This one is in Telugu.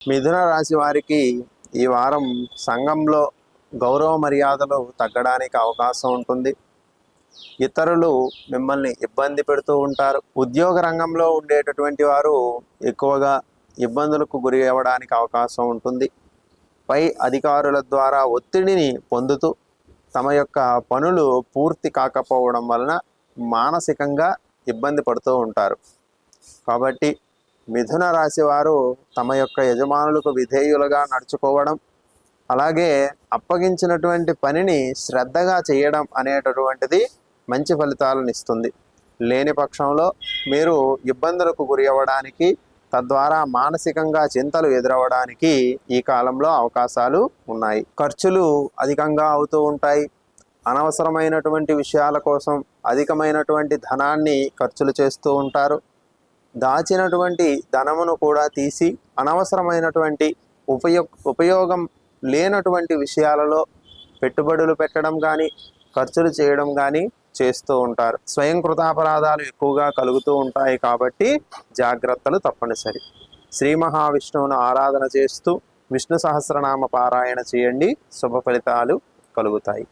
మిథున రాశి వారికి ఈ వారం సంఘంలో గౌరవ మర్యాదలు తగ్గడానికి అవకాశం ఉంటుంది. ఇతరులు మిమ్మల్ని ఇబ్బంది పెడుతూ ఉంటారు. ఉద్యోగ రంగంలో ఉండేటటువంటి వారు ఎక్కువగా ఇబ్బందులకు గురి అవ్వడానికి అవకాశం ఉంటుంది. పై అధికారుల ద్వారా ఒత్తిడిని పొందుతూ తమ యొక్క పనులు పూర్తి కాకపోవడం వలన మానసికంగా ఇబ్బంది పడుతూ ఉంటారు. కాబట్టి మిథున రాశి వారు తమ యొక్క యజమానులకు విధేయులుగా నడుచుకోవడం అలాగే అప్పగించినటువంటి పనిని శ్రద్ధగా చేయడం అనేటటువంటిది మంచి ఫలితాలను ఇస్తుంది. లేని పక్షంలో మీరు ఇబ్బందులకు గురి అవ్వడానికి తద్వారా మానసికంగా చింతలు ఎదురవ్వడానికి ఈ కాలంలో అవకాశాలు ఉన్నాయి. ఖర్చులు అధికంగా అవుతూ ఉంటాయి. అనవసరమైనటువంటి విషయాల కోసం అధికమైనటువంటి ధనాన్ని ఖర్చులు చేస్తూ ఉంటారు. దాచినటువంటి ధనమును కూడా తీసి అనవసరమైనటువంటి ఉపయో ఉపయోగం లేనటువంటి విషయాలలో పెట్టుబడులు పెట్టడం కానీ ఖర్చులు చేయడం కానీ చేస్తూ ఉంటారు. స్వయం కృతాపరాధాలు ఎక్కువగా కలుగుతూ ఉంటాయి కాబట్టి జాగ్రత్తలు తప్పనిసరి. శ్రీ మహావిష్ణువును ఆరాధన చేస్తూ విష్ణు సహస్రనామ పారాయణ చేయండి. శుభ ఫలితాలు కలుగుతాయి.